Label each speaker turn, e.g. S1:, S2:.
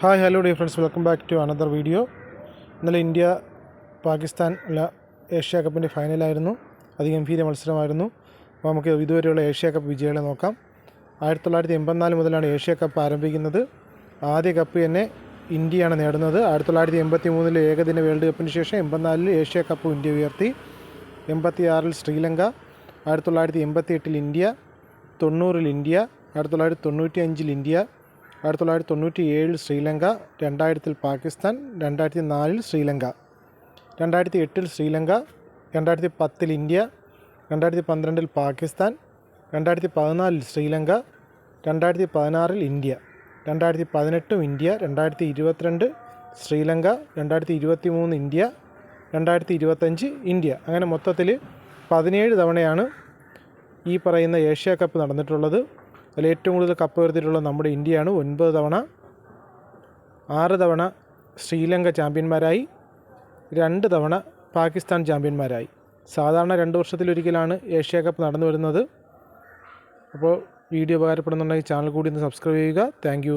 S1: Hi hello dear friends welcome back to another video ഇന്നലെ India Pakistan അല്ല Asia കപ്പിന്റെ ഫൈനലായിരുന്നു അതിഗംഭീര മത്സരമായിരുന്നു. അപ്പോൾ നമുക്ക് ഇതുവരെയുള്ള ഏഷ്യ കപ്പ് വിജയികളെ നോക്കാം. ആയിരത്തി തൊള്ളായിരത്തി എൺപത്തിനാല് മുതലാണ് ഏഷ്യ കപ്പ് ആരംഭിക്കുന്നത്. ആദ്യ കപ്പ് തന്നെ ഇന്ത്യയാണ് നേടുന്നത്. ആയിരത്തി തൊള്ളായിരത്തി എൺപത്തി മൂന്നിലെ ഏകദിന വേൾഡ് കപ്പിന് ശേഷം എൺപത്തിനാലിൽ ഏഷ്യ കപ്പ് ഇന്ത്യ ഉയർത്തി. എൺപത്തി ആറിൽ ശ്രീലങ്ക ആയിരത്തി തൊള്ളായിരത്തി എൺപത്തി എട്ടിൽ ഇന്ത്യ തൊണ്ണൂറിൽ ഇന്ത്യ ആയിരത്തി തൊള്ളായിരത്തി തൊണ്ണൂറ്റി അഞ്ചിൽ ഇന്ത്യ ആയിരത്തി തൊള്ളായിരത്തി തൊണ്ണൂറ്റി ഏഴിൽ ശ്രീലങ്ക രണ്ടായിരത്തിൽ പാകിസ്ഥാൻ രണ്ടായിരത്തി നാലിൽ ശ്രീലങ്ക രണ്ടായിരത്തി എട്ടിൽ ശ്രീലങ്ക രണ്ടായിരത്തി പത്തിൽ ഇന്ത്യ രണ്ടായിരത്തി പന്ത്രണ്ടിൽ പാകിസ്ഥാൻ രണ്ടായിരത്തി പതിനാലിൽ ശ്രീലങ്ക രണ്ടായിരത്തി പതിനാറിൽ ഇന്ത്യ രണ്ടായിരത്തി പതിനെട്ടും ഇന്ത്യ രണ്ടായിരത്തി ഇരുപത്തിരണ്ട് ശ്രീലങ്ക രണ്ടായിരത്തി ഇരുപത്തി മൂന്ന് ഇന്ത്യ രണ്ടായിരത്തി ഇരുപത്തഞ്ച് ഇന്ത്യ. അങ്ങനെ മൊത്തത്തിൽ പതിനേഴ് തവണയാണ് ഈ പറയുന്ന ഏഷ്യ കപ്പ് നടന്നിട്ടുള്ളത്. അതിൽ ഏറ്റവും കൂടുതൽ കപ്പ് ഉയർത്തിയിട്ടുള്ള നമ്മുടെ ഇന്ത്യയാണ്. ഒൻപത് തവണ ആറ് തവണ ശ്രീലങ്ക ചാമ്പ്യന്മാരായി രണ്ട് തവണ പാകിസ്ഥാൻ ചാമ്പ്യന്മാരായി. സാധാരണ രണ്ട് വർഷത്തിലൊരിക്കലാണ് ഏഷ്യ കപ്പ് നടന്നു വരുന്നത്. അപ്പോൾ വീഡിയോ ഉപകാരപ്പെടുന്നുണ്ടെങ്കിൽ ചാനൽ കൂടി ഒന്ന് സബ്സ്ക്രൈബ് ചെയ്യുക. താങ്ക്